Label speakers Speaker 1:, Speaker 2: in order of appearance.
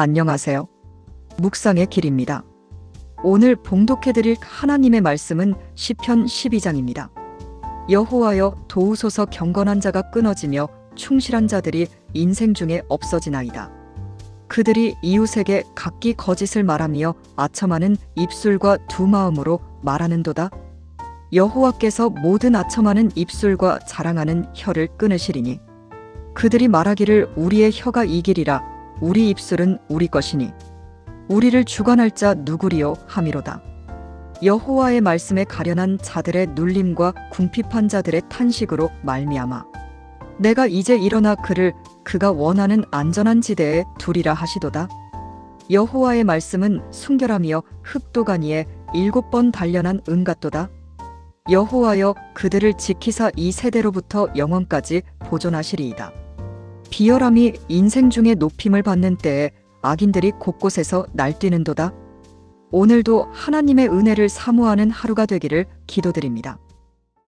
Speaker 1: 안녕하세요. 묵상의 길입니다. 오늘 봉독해드릴 하나님의 말씀은 시편 12장입니다. 여호와여 도우소서 경건한 자가 끊어지며 충실한 자들이 인생 중에 없어지나이다. 그들이 이웃에게 각기 거짓을 말하며 아첨하는 입술과 두 마음으로 말하는도다. 여호와께서 모든 아첨하는 입술과 자랑하는 혀를 끊으시리니 그들이 말하기를 우리의 혀가 이기리라 우리 입술은 우리 것이니 우리를 주관할 자 누구리요 함이로다. 여호와의 말씀에 가련한 자들의 눌림과 궁핍한 자들의 탄식으로 말미암아 내가 이제 일어나 그를 그가 원하는 안전한 지대에 두리라 하시도다. 여호와의 말씀은 순결하며 흑도가니에 일곱 번 단련한 은 같도다. 여호와여 그들을 지키사 이 세대로부터 영원까지 보존하시리이다. 비열함이 인생 중에 높임을 받는 때에 악인들이 곳곳에서 날뛰는도다. 오늘도 하나님의 은혜를 사모하는 하루가 되기를 기도드립니다.